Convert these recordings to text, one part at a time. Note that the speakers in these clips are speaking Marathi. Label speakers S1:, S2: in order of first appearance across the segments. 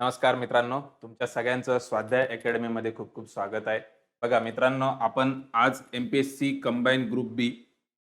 S1: नमस्कार मित्रांनो तुमच्या सगळ्यांचं स्वाध्याय अकॅडमीमध्ये खूप खूप स्वागत आहे. बघा मित्रांनो आपण आज M P S C combine group B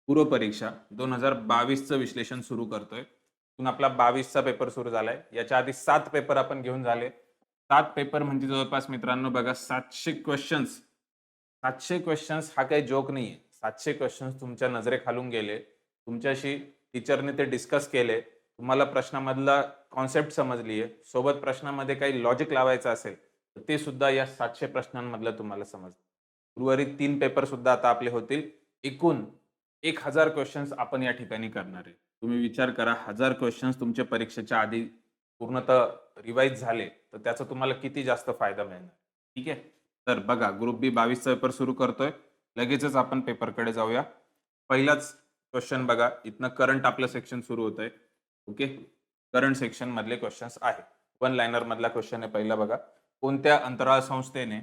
S1: पूर्व परीक्षा दोन हजार बावीसचं विश्लेषण सुरू करतोय. इथून आपला बावीसचा पेपर सुरू झालाय. याच्या आधी सात पेपर आपण घेऊन झाले. सात पेपर म्हणजे जवळपास मित्रांनो बघा सातशे क्वेश्चन्स सातशे क्वेश्चन्स हा काही जोक नाही आहे सातशे क्वेश्चन्स तुमच्या नजरेखालून गेले. तुमच्याशी टीचरने ते डिस्कस केले. तुम्हाला प्रश्नामधला कॉन्सेप्ट समजली आहे सोबत प्रश्नामध्ये काही लॉजिक लावायचं असेल तर ते सुद्धा या सातशे प्रश्नांमधलं तुम्हाला समज उर्वरित तीन पेपर सुद्धा आता आपले होतील. एकूण एक हजार क्वेश्चन्स आपण या ठिकाणी करणार आहे. तुम्ही विचार करा हजार क्वेश्चन्स तुमच्या परीक्षेच्या आधी पूर्णतः रिवाईज झाले तर त्याचा तुम्हाला किती जास्त फायदा मिळणार? ठीक आहे? तर बघा ग्रुप बी बावीसचा पेपर सुरू करतोय. लगेचच आपण पेपरकडे जाऊया. पहिलाच क्वेश्चन बघा. इथनं करंट आपलं सेक्शन सुरू होत आहे ओके? करंट सेक्शन मधले क्वेश्चन्स आहे. वन लायनर मधला क्वेश्चन आहे पहिला बघा. कोणत्या अंतराळ संस्थेने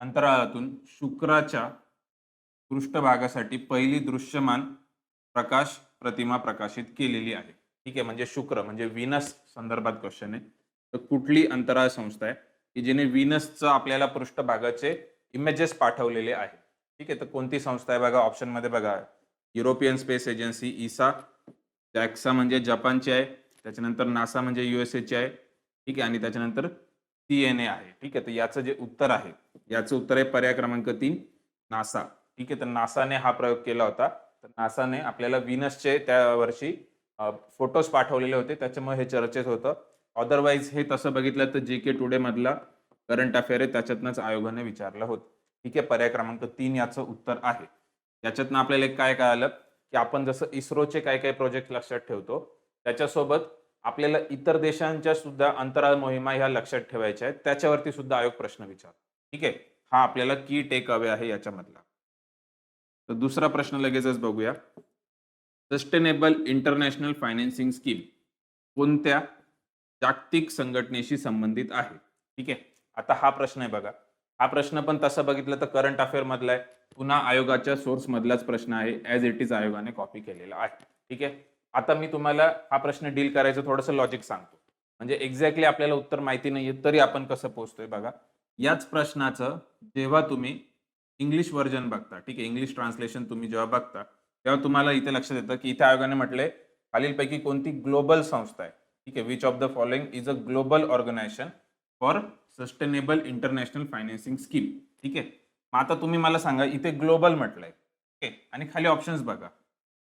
S1: अंतराळातून शुक्राच्या पृष्ठभागासाठी पहिली दृश्यमान प्रकाश प्रतिमा प्रकाशित केलेली आहे? ठीक आहे म्हणजे शुक्र म्हणजे विनस संदर्भात क्वेश्चन आहे. तर कुठली अंतराळ संस्था आहे? की जिने विनसचं आपल्याला पृष्ठभागाचे इमेजेस पाठवलेले आहे. ठीक आहे तर कोणती संस्था आहे बघा? ऑप्शनमध्ये बघा. European space agency ESA JAXA म्हणजे जपानची आहे त्याच्यानंतर नासा म्हणजे युएसएची आहे ठीक आहे आणि त्याच्यानंतर सी एन ए आहे ठीक आहे. तर याचं जे उत्तर आहे याचं उत्तर आहे पर्याय क्रमांक तीन नासा ठीक आहे. तर नासाने हा प्रयोग केला होता. तर नासाने आपल्याला विनसचे त्या वर्षी फोटोज पाठवलेले होते. त्याच्यामुळे हे चर्चेत होतं. अदरवाईज हे तसं बघितलं तर जी के टुडे मधला करंट अफेअर आहे त्याच्यातनंच आयोगाने विचारलं होतं. ठीक आहे पर्याय क्रमांक तीन याचं उत्तर आहे. याच्यातनं आपल्याला काय कळालं? की आपण जसं इस्रोचे काय काय प्रोजेक्ट लक्षात ठेवतो त्याच्यासोबत आपल्याला इतर देशांच्या सुद्धा अंतराळ मोहिमा ह्या लक्षात ठेवायच्या आहेत. त्याच्यावरती सुद्धा आयोग प्रश्न विचार. ठीक आहे? हा आपल्याला की टेक अवे आहे याच्यामधला. तर दुसरा प्रश्न लगेचच बघूया. सस्टेनेबल इंटरनॅशनल फायनान्सिंग स्कीम कोणत्या जागतिक संघटनेशी संबंधित आहे? ठीक आहे? आता हा प्रश्न आहे बघा. हा प्रश्न पण तसं बघितलं तर करंट अफेअर मधला आहे. पुन्हा आयोगाच्या सोर्स मधलाच प्रश्न आहे. ऍज इट इज आयोगाने कॉपी केलेला आहे. ठीक आहे? आता मी तुम्हाला हा प्रश्न डील करायचं थोडंसं लॉजिक सांगतो. म्हणजे एक्झॅक्टली आपल्याला उत्तर माहिती नाहीये तरी आपण कसं पोहोचतोय बघा. याच प्रश्नाचं जेव्हा तुम्ही इंग्लिश व्हर्जन बघता ठीक आहे? इंग्लिश ट्रान्सलेशन तुम्ही जेव्हा बघता तेव्हा तुम्हाला इथे लक्षात येतं की इथे आयोगाने म्हटले खालीलपैकी कोणती ग्लोबल संस्था आहे? ठीक आहे? Which of the following is a global organisation for sustainable international financing scheme. ठीक आहे? मग आता तुम्ही मला सांगा इथे ग्लोबल म्हटलंय. ओके? आणि खाली ऑप्शन्स बघा.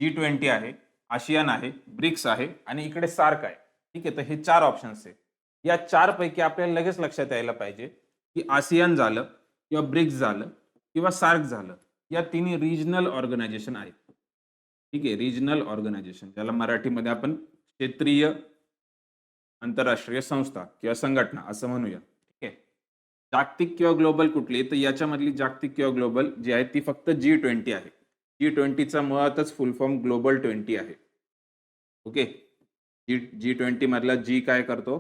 S1: जी ट्वेंटी आहे आशियान आहे ब्रिक्स आहे आणि इकडे सार्क आहे. ठीक आहे? तर हे चार ऑप्शन्स आहे. या चार पैकी आपल्याला लगेच लक्षात यायला पाहिजे की आसियान झालं किंवा ब्रिक्स झालं किंवा सार्क झालं. या तिन्ही रिजनल ऑर्गनायझेशन आहेत. ठीक आहे? रिजनल ऑर्गनायझेशन ज्याला मराठीमध्ये आपण क्षेत्रीय आंतरराष्ट्रीय संस्था किंवा संघटना असं म्हणूया. जागतिक किंवा ग्लोबल कुठली तर याच्यामधली जागतिक किंवा ग्लोबल जी आहे ती फक्त जी ट्वेंटी आहे. जी ट्वेंटीचा मुळातच फुल फॉर्म ग्लोबल ट्वेंटी आहे. ओके? जी जी ट्वेंटी मधला जी काय करतो?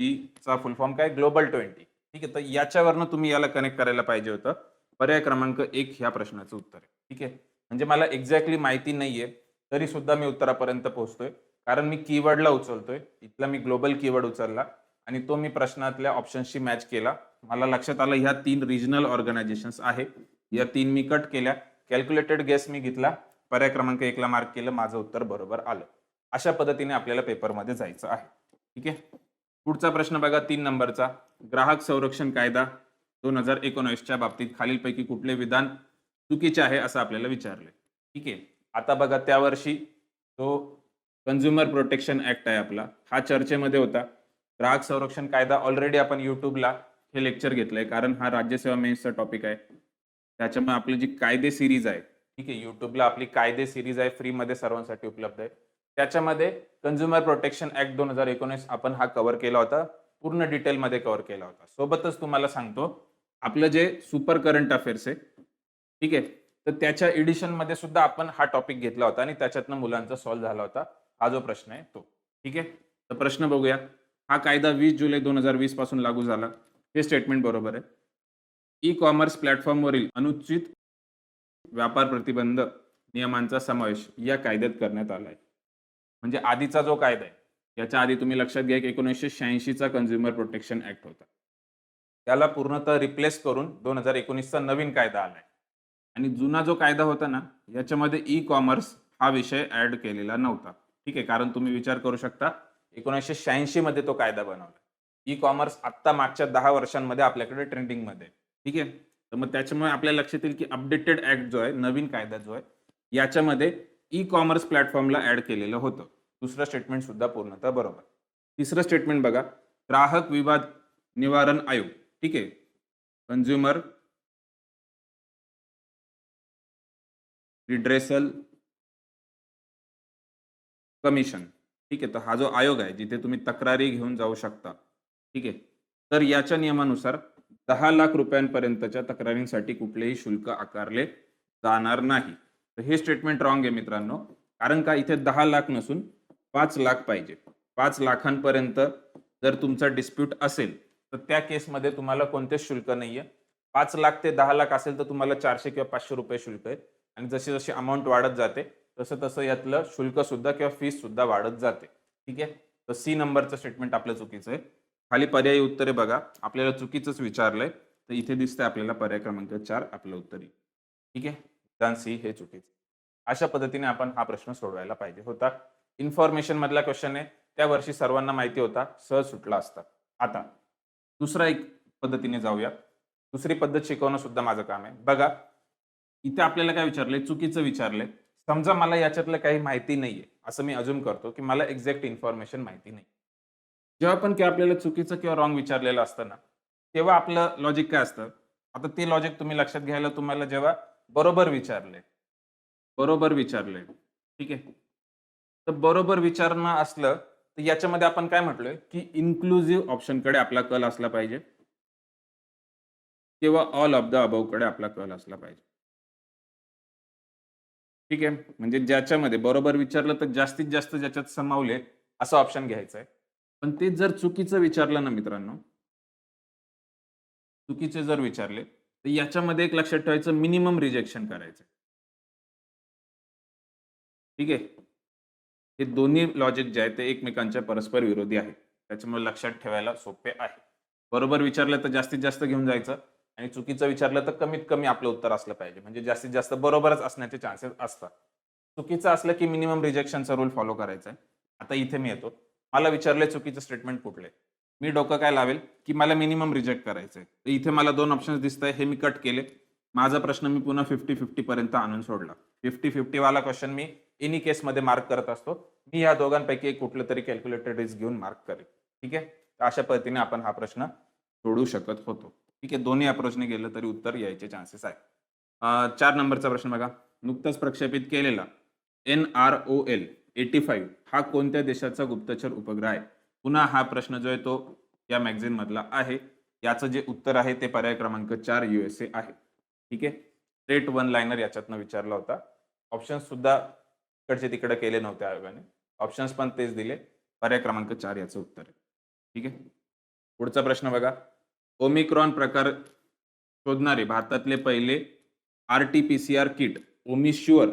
S1: जीचा फुल फॉर्म काय? ग्लोबल ट्वेंटी ठीक आहे? तर याच्यावरनं तुम्ही याला कनेक्ट करायला पाहिजे होतं. पर्याय क्रमांक एक ह्या प्रश्नाचं उत्तर आहे. ठीक आहे? म्हणजे मला एक्झॅक्टली माहिती नाहीये. तरी सुद्धा मी उत्तरापर्यंत पोहोचतोय. कारण मी कीवर्डला उचलतोय. इथला मी ग्लोबल कीवर्ड उचलला. आणि तो मी प्रश्नातल्या ऑप्शनशी मॅच केला. मला लक्षात आलं ह्या तीन रिजनल ऑर्गनायझेशन्स आहे या तीन मी कट केल्या. कॅल्क्युलेटेड गेस मी घेतला. पर्याय क्रमांक एकला मार्क केलं. माझं उत्तर बरोबर आलं. अशा पद्धतीने आपल्याला पेपरमध्ये जायचं आहे. ठीक आहे? पुढचा प्रश्न बघा तीन नंबरचा. ग्राहक संरक्षण कायदा दोन हजार एकोणवीसच्या बाबतीत खालीलपैकी कुठले विधान चुकीचे आहे असं आपल्याला विचारले ठीक आहे? आता बघा त्या वर्षी जो कन्झ्युमर प्रोटेक्शन ऍक्ट आहे आपला हा चर्चेमध्ये होता. ग्राहक संरक्षण कायदा ऑलरेडी आपण युट्यूबला हे लेक्चर घेतलंय कारण हा राज्यसेवा मेन्सचा टॉपिक आहे. त्याच्यामुळे आपली जी कायदे सिरीज आहे ठीक आहे युट्यूबला आपली कायदे सिरीज आहे फ्रीमध्ये सर्वांसाठी उपलब्ध आहे. त्याच्यामध्ये कन्झ्युमर प्रोटेक्शन ऍक्ट दोन हजार एकोणीस आपण हा कव्हर केला होता पूर्ण डिटेलमध्ये कव्हर केला होता. सोबतच तुम्हाला सांगतो आपलं जे सुपर करंट अफेअर्स आहे ठीक आहे तर त्याच्या एडिशनमध्ये सुद्धा आपण हा टॉपिक घेतला होता आणि त्याच्यातनं मुलांचा सॉल्व्ह झाला होता. हा जो प्रश्न आहे तो ठीक आहे? तर प्रश्न बघूया. हा कायदा वीस जुलै दोन हजार वीसपासून लागू झाला. हे स्टेटमेंट बरोबर आहे. ई कॉमर्स प्लॅटफॉर्मवरील अनुचित व्यापार प्रतिबंध नियमांचा समावेश या कायद्यात करण्यात आला आहे. म्हणजे आधीचा जो कायदा आहे याच्या आधी तुम्ही लक्षात घ्या की एकोणीसशे शहाऐंशीचा कन्झ्युमर प्रोटेक्शन ऍक्ट होता. त्याला पूर्णतः रिप्लेस करून दोन हजार एकोणीसचा नवीन कायदा आलाय आणि जुना जो कायदा होता ना याच्यामध्ये ई कॉमर्स हा विषय ॲड केलेला नव्हता. ठीक आहे कारण तुम्ही विचार करू शकता एकोणीसशे शहाऐंशी मध्ये तो कायदा बनवला. ई कॉमर्स आत्ता मागच्या दहा वर्षांमध्ये आपल्याकडे ट्रेंडिंगमध्ये ठीक आहे? तर मग त्याच्यामुळे आपल्या लक्षात येईल की अपडेटेड ऍक्ट जो आहे नवीन कायदा जो आहे याच्यामध्ये ई कॉमर्स प्लॅटफॉर्मला ऍड केलेलं होतं. दुसरं स्टेटमेंट सुद्धा पूर्णतः बरोबर. तिसरं स्टेटमेंट बघा. ग्राहक विवाद निवारण आयोग. ठीक आहे? कन्झ्युमर रिड्रेसल कमिशन ठीक आहे तर हा जो आयोग आहे जिथे तुम्ही तक्रारी घेऊन जाऊ शकता ठीक आहे. तर याच्या नियमानुसार दहा लाख रुपयांपर्यंतच्या तक्रारींसाठी कुठलेही शुल्क आकारले जाणार नाही. तर हे स्टेटमेंट रॉंग आहे मित्रांनो. कारण का इथे दहा लाख नसून पाच लाख पाहिजे. पाच लाखांपर्यंत जर तुमचा डिस्प्यूट असेल तर त्या केसमध्ये तुम्हाला कोणतेच शुल्क नाहीये. पाच लाख ते दहा लाख असेल तर तुम्हाला चारशे किंवा पाचशे रुपये शुल्क आहे आणि जशी जशी अमाऊंट वाढत जाते तसं तसं यातलं शुल्क सुद्धा किंवा फीस सुद्धा वाढत जाते. ठीक आहे? तर सी नंबरचं स्टेटमेंट आपलं चुकीचं आहे. खाली पर्यायी उत्तरे बघा. आपल्याला चुकीचंच विचारलंय. तर इथे दिसतंय आपल्याला पर्याय क्रमांक चार आपलं उत्तर येईल. ठीक आहे? विधान सी हे चुकीचं. अशा पद्धतीने आपण हा प्रश्न सोडवायला पाहिजे होता. इन्फॉर्मेशन मधला क्वेश्चन आहे. त्या वर्षी सर्वांना माहिती होता. सहज सुटला असता. आता दुसरा एक पद्धतीने जाऊया. दुसरी पद्धत शिकवणं सुद्धा माझं काम आहे. बघा इथे आपल्याला काय विचारलंय? चुकीचं विचारलंय. समजा मला याच्यातलं काही माहिती नाहीये असं मी अजून करतो की मला एक्झॅक्ट इन्फॉर्मेशन माहिती नाही. जेव्हा पण की आपल्याला चुकीचं किंवा रॉंग विचारलेलं असतं ना तेव्हा आपलं लॉजिक काय असतं? आता ते लॉजिक तुम्ही लक्षात घ्यायला तुम्हाला जेव्हा बरोबर विचारले बरोबर विचारले ठीक आहे? तर बरोबर विचारणं असलं तर याच्यामध्ये आपण काय म्हटलोय? की इन्क्लुझिव्ह ऑप्शनकडे आपला कल असला पाहिजे. किंवा ऑल ऑफ द अबवकडे आपला कल असला पाहिजे. ठीक आहे? म्हणजे ज्याच्यामध्ये बरोबर विचारलं तर जास्तीत जास्त ज्याच्यात समावले असं ऑप्शन घ्यायचं आहे पण ते जर चुकीचं विचारलं ना मित्रांनो चुकीचे जर विचारले तर याच्यामध्ये एक लक्षात ठेवायचं मिनिमम रिजेक्शन करायचं ठीक आहे? हे दोन्ही लॉजिक जे आहे ते एकमेकांच्या परस्पर विरोधी आहे त्याच्यामुळे लक्षात ठेवायला सोपे आहे. बरोबर विचारलं तर जास्तीत जास्त घेऊन जायचं. आणि चुकीचं विचारलं तर कमीत कमी आपलं उत्तर असलं पाहिजे. म्हणजे जास्तीत जास्त बरोबरच असण्याचे चान्सेस असतात. चुकीचं असलं की मिनिमम रिजेक्शनचा रूल फॉलो करायचा आहे आता इथे मी येतो. मला विचारले चुकीचं स्टेटमेंट कुठले मी डोकं काय लावेल? की मला मिनिमम रिजेक्ट करायचंय. तर इथे मला दोन ऑप्शन्स दिसत आहे हे मी कट केले. माझा प्रश्न मी पुन्हा फिफ्टी फिफ्टी पर्यंत आणून सोडला. फिफ्टी फिफ्टी वाला क्वेश्चन मी एनी केसमध्ये मार्क करत असतो. मी या दोघांपैकी एक कुठलं तरी कॅल्क्युलेटेड रिस्क घेऊन मार्क करेल. ठीक आहे? अशा पद्धतीने आपण हा प्रश्न सोडू शकत होतो. ठीक आहे दोन्ही अप्रोचने गेलं तरी उत्तर यायचे चान्सेस आहे चार नंबरचा प्रश्न बघा. नुकताच प्रक्षेपित केलेला N R O L eighty five हा कोणत्या देशाचा गुप्तचर उपग्रह आहे? पुन्हा हा प्रश्न जो आहे तो या मॅगझिन मधला आहे. याचं जे उत्तर आहे ते पर्याय क्रमांक चार युएसए आहे. ठीक आहे? स्ट्रेट वन लाईनर याच्यातनं विचारला होता. ऑप्शन्स सुद्धा इकडचे तिकडे केले नव्हते आयोगाने. ऑप्शन्स पण तेच दिले. पर्याय क्रमांक चार याचं उत्तर आहे. ठीक आहे? पुढचा प्रश्न बघा. ओमिक्रॉन प्रकार शोधणारे भारतातले पहिले R T P C R kit OmiSure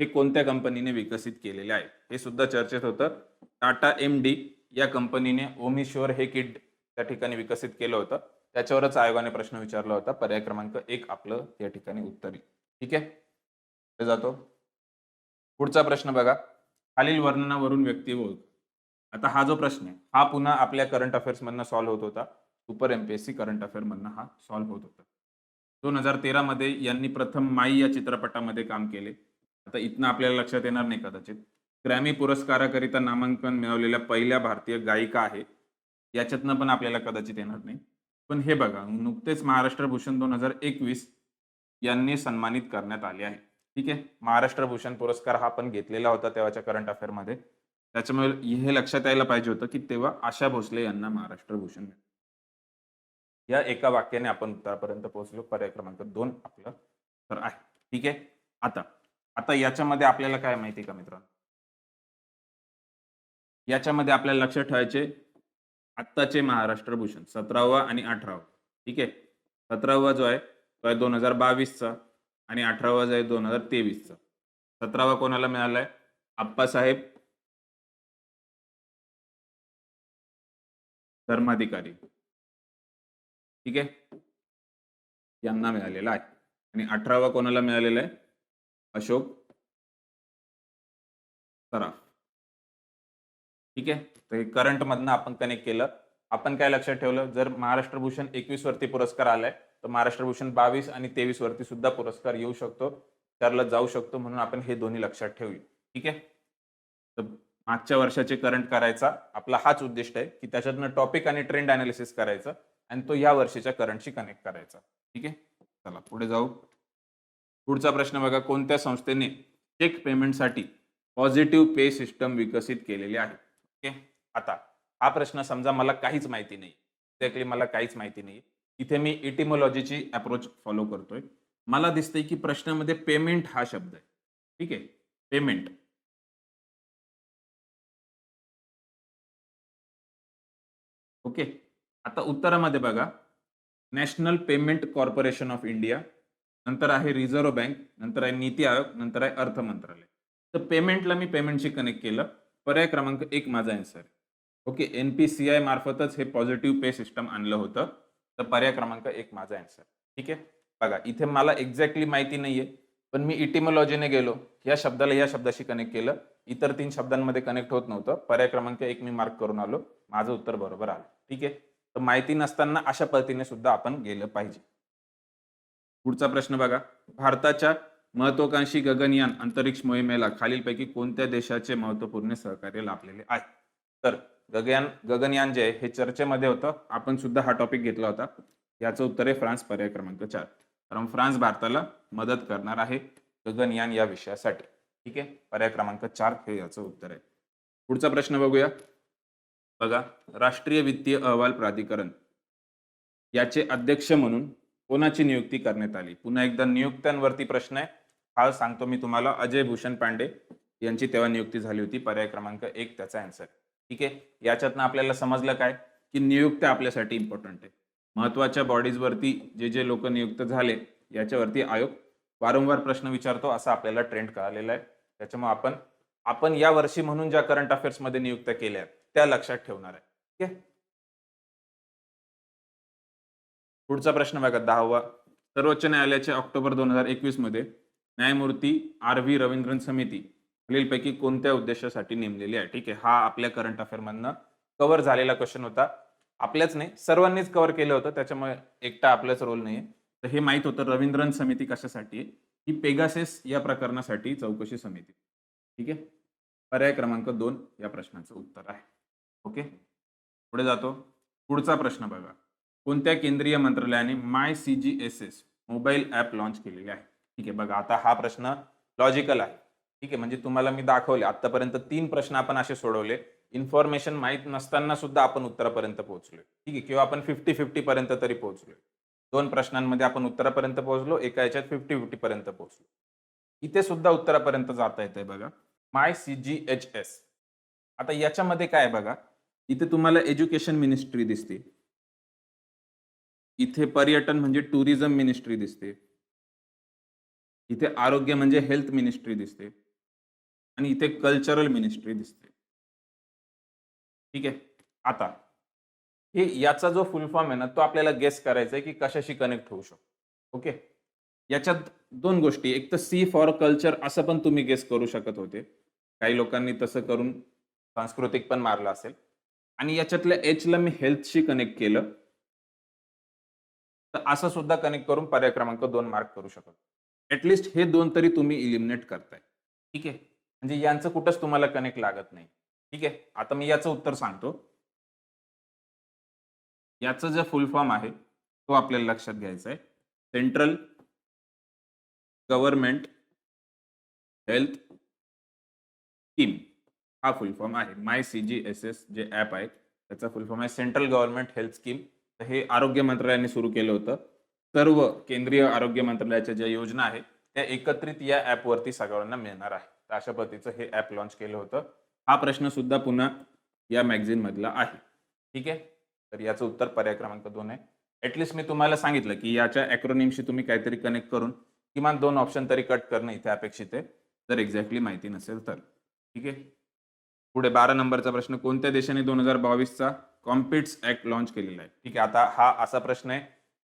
S1: हे कोणत्या कंपनीने विकसित केलेले आहे? हे सुद्धा चर्चेत होतं. टाटा एम डी या कंपनीने ओमिश्युअर हे किट त्या ठिकाणी विकसित केलं होतं. त्याच्यावरच आयोगाने प्रश्न विचारला होता. पर्याय क्रमांक एक आपलं या ठिकाणी उत्तर. ठीक आहे? जातो. पुढचा प्रश्न बघा. खालील वर्णनावरून व्यक्ती ओळख. आता हा जो प्रश्न आहे हा पुन्हा आपल्या करंट अफेअर्स मधनं सॉल्व्ह होत होता. सुपर एमपीएससी करंट अफेअर मधनं हा सॉल्व्ह होत होता. दोन हजार तेरा मध्ये यांनी प्रथम माई या चित्रपटामध्ये काम केले. आता इथनं आपल्याला लक्षात येणार नाही कदाचित. ग्रॅमी पुरस्काराकरिता नामांकन मिळवलेल्या पहिल्या भारतीय गायिका आहे. याच्यातनं पण आपल्याला कदाचित येणार नाही. पण हे बघा नुकतेच महाराष्ट्र भूषण दोन हजार एकवीस यांनी सन्मानित करण्यात आले आहे. ठीक आहे? महाराष्ट्र भूषण पुरस्कार हा पण घेतलेला होता तेव्हाच्या करंट अफेअरमध्ये त्याच्यामुळे हे लक्षात यायला पाहिजे होतं की तेव्हा आशा भोसले यांना महाराष्ट्र भूषण मिळालं. या एका वाक्याने आपण उत्तरापर्यंत पोहोचलो. पर्याय क्रमांक दोन आपलं तर आहे. ठीक आहे? आता आता याच्यामध्ये आपल्याला काय माहिती का मित्रांनो? याच्यामध्ये आपल्याला लक्षात ठेवायचे आत्ताचे महाराष्ट्र भूषण सतरावा आणि अठरावा. ठीक आहे? सतरावा जो आहे तो आहे दोन हजार बावीसचा आणि अठरावा जो आहे दोन हजार तेवीसचा. सतरावा कोणाला मिळालाय? आप्पासाहेब धर्माधिकारी. ठीक आहे? यांना मिळालेला आहे. आणि अठरावा कोणाला मिळालेला आहे? अशोक सराफ. ठीक आहे? तर हे करंट मधनं आपण कनेक्ट केलं. आपण काय लक्षात ठेवलं? जर महाराष्ट्र भूषण एकवीस वरती पुरस्कार आलाय तर महाराष्ट्र भूषण बावीस आणि तेवीस वरती सुद्धा पुरस्कार येऊ शकतो. त्याला जाऊ शकतो म्हणून आपण हे दोन्ही लक्षात ठेवूया. ठीक आहे? तर मागच्या वर्षाचे करंट करायचा आपला हाच उद्दिष्ट आहे की त्याच्यातनं टॉपिक आणि ट्रेंड अनालिसिस करायचं. आणि तो या वर्षीच्या करंटशी कनेक्ट करायचा. ठीक आहे? चला पुढे जाऊ. पुढचा प्रश्न बघा कोणत्या संस्थेने चेक पेमेंटसाठी पॉझिटिव्ह पे सिस्टम विकसित केलेली आहे? ओके आता हा प्रश्न समजा मला काहीच माहिती नाही एक्झॅक्टली मला काहीच माहिती नाही इथे मी इटिमोलॉजीची अप्रोच फॉलो करतोय. मला दिसतंय की प्रश्नामध्ये पेमेंट हा शब्द आहे. ठीक आहे? Payment okay? आता उत्तरामध्ये बघा national payment corporation of India नंतर आहे रिझर्व्ह बँक नंतर आहे नीती आयोग नंतर आहे अर्थ मंत्रालय. तर पेमेंटला मी पेमेंटशी कनेक्ट केलं. पर्याय क्रमांक एक माझा answer okay N P C I मार्फतच हे पॉझिटिव्ह पे सिस्टम आणलं होतं. तर पर्याय क्रमांक एक माझा आन्सर ठीक आहे? बघा इथे मला एक्झॅक्टली माहिती नाहीये पण मी इटिमॉलॉजीने गेलो. या शब्दाला या शब्दाशी कनेक्ट केलं. इतर तीन शब्दांमध्ये कनेक्ट होत नव्हतं. पर्याय क्रमांक एक मी मार्क करून आलो. माझं उत्तर बरोबर आलं. ठीक आहे? तर माहिती नसताना अशा पद्धतीने सुद्धा आपण गेलं पाहिजे. पुढचा प्रश्न बघा. भारताच्या महत्वाकांक्षी गगनयान अंतरिक्ष मोहिमेला खालीलपैकी कोणत्या देशाचे महत्त्वपूर्ण सहकार्य लाभलेले आहे? तर गगयान गगनयान जे हे चर्चेमध्ये होतं. आपण सुद्धा हा टॉपिक घेतला होता. याचं उत्तर आहे फ्रान्स पर्याय क्रमांक चार. कारण फ्रान्स भारताला मदत करणार आहे गगनयान या विषयासाठी. ठीक आहे? पर्याय क्रमांक चार हे याचं उत्तर आहे. पुढचा प्रश्न बघूया. बघा राष्ट्रीय वित्तीय अहवाल प्राधिकरण याचे अध्यक्ष म्हणून कोणाची नियुक्ती करण्यात आली? पुन्हा एकदा नियुक्त्यांवरती प्रश्न आहे. हा सांगतो मी तुम्हाला. अजय भूषण पांडे यांची तेव्हा नियुक्ती झाली होती. पर्याय क्रमांक एक त्याचा अँसर ठीक आहे? याच्यातनं आपल्याला समजलं काय? की नियुक्त्या आपल्यासाठी इम्पॉर्टंट आहे. महत्त्वाच्या बॉडीजवरती जे जे लोक नियुक्त झाले याच्यावरती आयोग वारंवार प्रश्न विचारतो. असा आपल्याला ट्रेंड कळालेला आहे. त्याच्यामुळे आपण आपण या वर्षी म्हणून ज्या करंट अफेअर्समध्ये नियुक्त केल्या त्या लक्षात ठेवणार आहे. ठीक आहे? पुढचा प्रश्न बघा दहावा. सर्वोच्च न्यायालयाच्या ऑक्टोबर दोन हजार एकवीसमध्ये न्यायमूर्ती आर व्ही रवींद्रन समिती खालीलपैकी कोणत्या उद्देशासाठी नेमलेली आहे? ठीक आहे हा आपल्या करंट अफेअरमधनं कव्हर झालेला क्वेश्चन होता. आपल्याच नाही सर्वांनीच कव्हर केलं होतं त्याच्यामुळे एकटा आपलाच रोल नाहीये. तर हे माहीत होतं रवींद्रन समिती कशासाठी आहे? ही पेगासेस या प्रकरणासाठी चौकशी समिती. ठीक आहे? पर्याय क्रमांक दोन या प्रश्नाचं उत्तर आहे. ओके? पुढे जातो. पुढचा प्रश्न बघा. कोणत्या केंद्रीय मंत्रालयाने my C G S S mobile app launch केलेले आहे? ठीक आहे बघा आता हा प्रश्न लॉजिकल आहे. ठीक आहे म्हणजे तुम्हाला मी दाखवले. आतापर्यंत तीन प्रश्न आपण असे सोडवले. इन्फॉर्मेशन माहीत नसताना सुद्धा आपण उत्तरापर्यंत पोहोचलोय. ठीक आहे किंवा आपण फिफ्टी फिफ्टी पर्यंत तरी पोहोचलोय. दोन प्रश्नांमध्ये आपण उत्तरापर्यंत पोहोचलो एका याच्यात फिफ्टी फिफ्टी पर्यंत पोहोचलो. इथे सुद्धा उत्तरापर्यंत जाता येत आहे बघा. My C G H S. आता याच्यामध्ये काय आहे बघा? इथे तुम्हाला एज्युकेशन मिनिस्ट्री दिसते. इथे पर्यटन म्हणजे टुरिझम मिनिस्ट्री दिसते. इथे आरोग्य म्हणजे हेल्थ मिनिस्ट्री दिसते. आणि इथे कल्चरल मिनिस्ट्री दिसते. ठीक आहे? आता हे याचा जो फुल फॉर्म आहे ना तो आपल्याला गेस करायचा आहे की कशाशी कनेक्ट होऊ शकतो. ओके? याच्यात दोन गोष्टी. एक तर सी फॉर कल्चर असं पण तुम्ही गेस करू शकत होते. काही लोकांनी तसं करून सांस्कृतिक पण मारलं असेल. आणि याच्यातल्या एचला मी हेल्थशी कनेक्ट केलं. तर असं सुद्धा कनेक्ट करून पर्याय क्रमांक दोन मार्क करू शकतो. ऍटलिस्ट हे दोन तरी तुम्ही इलिमिनेट करताय. ठीक आहे? म्हणजे यांचं कुठंच तुम्हाला कनेक्ट लागत नाही. ठीक आहे? आता मी याचं उत्तर सांगतो. याचं जे फुल फॉर्म आहे तो आपल्याला लक्षात घ्यायचा आहे. सेंट्रल गव्हर्नमेंट हेल्थ स्कीम हा फुल फॉर्म आहे. My C G S S जे ॲप आहे त्याचा फुल फॉर्म आहे. सेंट्रल गव्हर्नमेंट हेल्थ स्कीम तर हे आरोग्य मंत्रालयाने सुरू केलं होतं. सर्व केंद्रीय आरोग्य मंत्रालयाच्या ज्या योजना आहेत त्या एकत्रित या ॲपवरती सगळ्यांना मिळणार आहे तर अशा पद्धतीचं हे ॲप लॉन्च केलं होतं. हा प्रश्न सुद्धा पुन्हा या मॅगझिन मधला आहे. ठीक आहे? तर याचं उत्तर पर्याय क्रमांक दोन आहे. ॲटलिस्ट मी तुम्हाला सांगितलं की याच्या ॲक्रोनिमशी तुम्ही काहीतरी कनेक्ट करून किमान दोन ऑप्शन तरी कट करणं इथे अपेक्षित आहे. जर एक्झॅक्टली माहिती नसेल तर. ठीक आहे? पुढे बारा नंबरचा प्रश्न कोणत्या देशाने दोन हजार बावीसचा कॉम्पिट्स ऍक्ट लॉन्च केलेला आहे? ठीक आहे आता हा असा प्रश्न आहे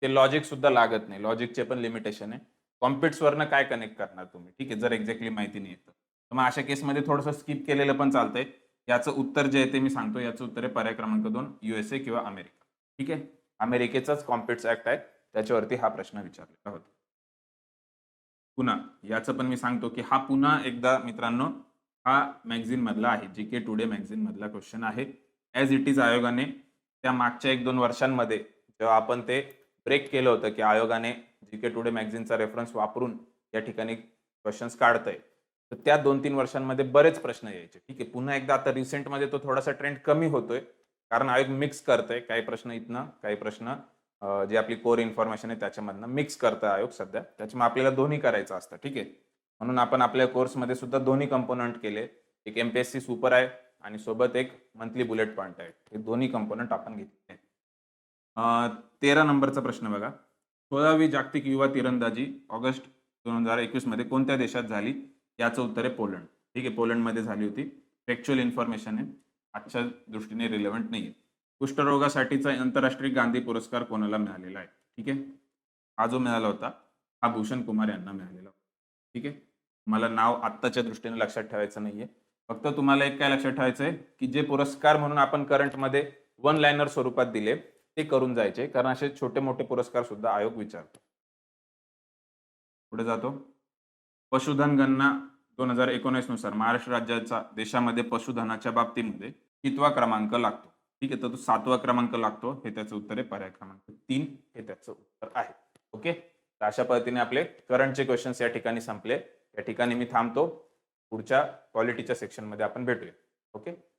S1: ते लॉजिक सुद्धा लागत नाही. लॉजिकचे पण लिमिटेशन आहे. कॉम्पिट्स वरनं काय कनेक्ट करणार तुम्ही? ठीक आहे जर एक्झॅक्टली माहिती नाही येतं तर. मग अशा केसमध्ये थोडंसं स्किप केलेलं पण चालतंय. याचं उत्तर जे आहे ते मी सांगतो याचं उत्तर आहे पर्याय क्रमांक दोन युएसए किंवा अमेरिका ठीक आहे? अमेरिकेचाच कॉम्पिट्स ऍक्ट आहे. त्याच्यावरती हा प्रश्न विचारलेला होता. पुन्हा याचं पण मी सांगतो की हा पुन्हा एकदा मित्रांनो हा मॅगझिन मधला आहे. जी के टुडे मॅग्झिनमधला क्वेश्चन आहे. ॲज इट इज आयोगाने त्या मागच्या एक दोन वर्षांमध्ये जेव्हा आपण ते ब्रेक केलं होतं की आयोगाने जी के टुडे मॅग्झिनचा रेफरन्स वापरून या ठिकाणी क्वेश्चन्स काढतंय. तर त्या दोन तीन वर्षांमध्ये बरेच प्रश्न यायचे. ठीक आहे पुन्हा एकदा आता रिसेंटमध्ये तो थोडासा ट्रेंड कमी होतोय. कारण आयोग मिक्स करतोय. काही प्रश्न इथनं काही प्रश्न जे आपली कोर इन्फॉर्मेशन आहे त्याच्यामधनं मिक्स करतोय आयोग सध्या. त्याच्यामुळे आपल्याला दोन्ही करायचं असतं. ठीक आहे. म्हणून आपण आपल्या कोर्समध्ये सुद्धा दोन्ही कंपोनंट केले. एक एमपीएससी सुपर आहे आणि सोबत एक मंथली बुलेट पॉईंट आहे. हे दोन्ही कंपोनंट आपण घेतले. तेरा नंबरचा प्रश्न बघा. सोळावी जागतिक युवा तिरंदाजी ऑगस्ट दोन हजार एकवीसमध्ये कोणत्या देशात झाली? याचं उत्तर आहे पोलंड. ठीक आहे पोलंडमध्ये झाली होती. फॅक्च्युअल इन्फॉर्मेशन आहे. आजच्या दृष्टीने रिलेव्हंट नाही आहे कुष्ठरोगासाठीचा आंतरराष्ट्रीय गांधी पुरस्कार कोणाला मिळालेला आहे? ठीक आहे. हा जो मिळाला होता हा भूषण कुमार यांना मिळालेला होता. ठीक आहे. मला नाव आत्ताच्या दृष्टीने लक्षात ठेवायचं नाहीये. फक्त तुम्हाला एक काय लक्षात ठेवायचं आहे की जे पुरस्कार म्हणून आपण करंटमध्ये वन लायनर स्वरूपात दिले ते करून जायचे. कारण असे छोटे मोठे पुरस्कार सुद्धा आयोग विचारतो. पुढे जातो. पशुधन गणना दोन हजार एकोणीसनुसार महाराष्ट्र राज्याचा देशामध्ये पशुधनाच्या बाबतीमध्ये कितवा क्रमांक लागतो? ठीक आहे तर तो सातवा क्रमांक लागतो. हे त्याचं उत्तर आहे पर्याय क्रमांक तीन हे त्याचं उत्तर आहे. ओके? तर अशा पद्धतीने आपले करंटचे क्वेश्चन्स या ठिकाणी संपले. या ठिकाणी मी थांबतो. पुढच्या क्वालिटीच्या सेक्शनमध्ये आपण भेटूया. ओके